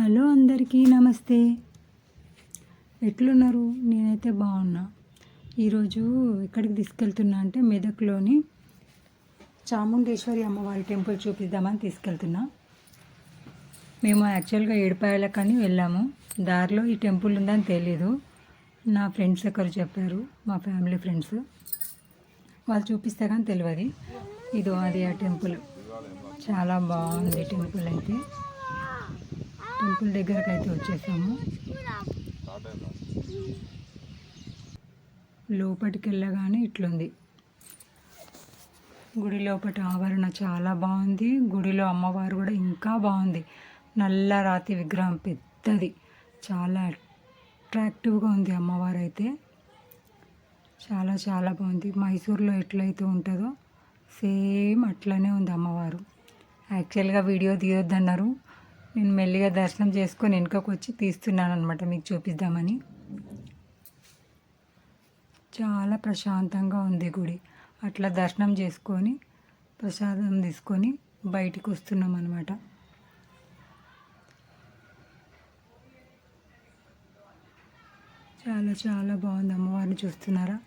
Hello అందరికీ నమస్తే. ఎట్లున్నారు? నేనైతే బాగున్నా. ఈరోజు ఎక్కడికి తీసుకెళ్తున్నా అంటే మెదక్లోని చాముండేశ్వరి అమ్మవారి టెంపుల్ చూపిద్దామని తీసుకెళ్తున్నా. మేము యాక్చువల్గా ఏడుపాయలకని వెళ్ళాము. దారిలో ఈ టెంపుల్ ఉందని తెలీదు. నా ఫ్రెండ్స్ ఒకరు చెప్పారు. మా ఫ్యామిలీ ఫ్రెండ్స్. వాళ్ళు చూపిస్తే కానీ తెలియదు ఇదో అది ఆ టెంపుల్. చాలా బాగుంది టెంపుల్ అయితే. టెంపుల్ దగ్గరకు అయితే వచ్చేసాము. లోపలికి వెళ్ళగానే ఇట్లుంది. గుడి లోపల ఆవరణ చాలా బాగుంది. గుడిలో అమ్మవారు కూడా ఇంకా బాగుంది. నల్ల రాతి విగ్రహం పెద్దది. చాలా అట్రాక్టివ్గా ఉంది అమ్మవారు అయితే చాలా చాలా బాగుంది. మైసూర్లో ఎట్లయితే ఉంటుందో సేమ్ అట్లనే ఉంది అమ్మవారు. యాక్చువల్గా వీడియో తీయొద్దన్నారు. నేను మెల్లిగా దర్శనం చేసుకొని వెనుకకు వచ్చి తీస్తున్నాను అనమాట మీకు చూపిద్దామని. చాలా ప్రశాంతంగా ఉంది గుడి. అట్లా దర్శనం చేసుకొని ప్రసాదం తీసుకొని బయటికి వస్తున్నాం అనమాట చాలా చాలా బాగుంది అమ్మవారిని చూస్తున్నారా?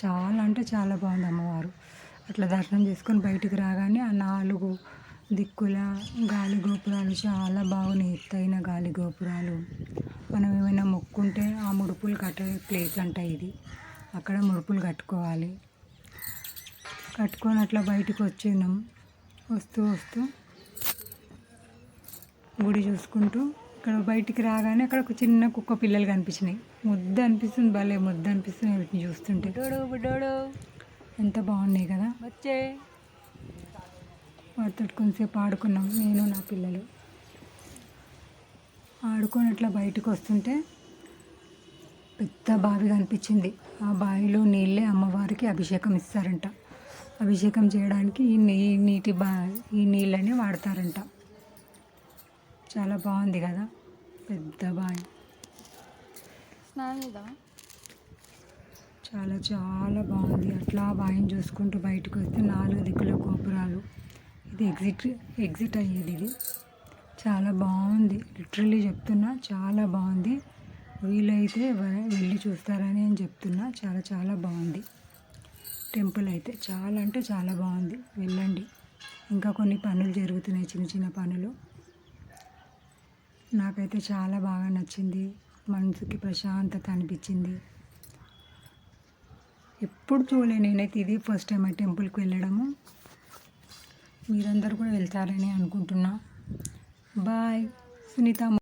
చాలా అంటే చాలా బాగుంది అమ్మవారు. అట్లా దర్శనం చేసుకొని బయటికి రాగానే ఆ నాలుగు దిక్కుల గాలి గోపురాలు చాలా బాగున్నాయి. ఎత్తైన గాలి గోపురాలు మనం ఏమైనా మొక్కుంటే ఆ ముడుపులు కట్టే ప్లేస్ అంట ఇది. అక్కడ ముడుపులు కట్టుకోవాలి. కట్టుకొని అట్లా బయటికి వచ్చినాం వస్తూ వస్తూ గుడి చూసుకుంటూ ఇక్కడ బయటికి రాగానే అక్కడ ఒక చిన్న కుక్క పిల్లలు కనిపించినాయి. ముద్ద అనిపిస్తుంది భలే ముద్ద అనిపిస్తుంది వీటిని చూస్తుంటే. బుడ్డోడు. ఎంత బాగున్నాయి కదా. వచ్చే. వాటితో కొంచెంసేపు ఆడుకున్నాం నేను నా పిల్లలు. ఆడుకొని అట్లా బయటకు వస్తుంటే పెద్ద బావి కనిపించింది. ఆ బావిలో నీళ్ళే అమ్మవారికి అభిషేకం ఇస్తారంట. అభిషేకం చేయడానికి ఈ నీ నీటి బా ఈ నీళ్ళని వాడతారంట. చాలా బాగుంది కదా పెద్ద బావి. చాలా చాలా బాగుంది. అట్లా బావిని చూసుకుంటూ బయటకు వస్తే నాలుగు దిక్కుల గోపురాలు. ఇది ఎగ్జిట్ ఎగ్జిట్ అయ్యేది ఇది. చాలా బాగుంది. లిటరల్లీ చెప్తున్నా చాలా బాగుంది. వీలైతే వెళ్ళి చూస్తారని నేను చెప్తున్నా. చాలా చాలా బాగుంది. టెంపుల్ అయితే చాలా అంటే చాలా బాగుంది. వెళ్ళండి. ఇంకా కొన్ని పనులు జరుగుతున్నాయి చిన్న చిన్న పనులు. నాకైతే చాలా బాగా నచ్చింది. మనసుకి ప్రశాంతత అనిపించింది. ఎప్పుడు చూడలే నేనైతే ఇది ఫస్ట్ టైం ఆ టెంపుల్కి వెళ్ళడము. మీరందరూ కూడా వెళ్తారని అనుకుంటున్నా. బాయ్. సునీత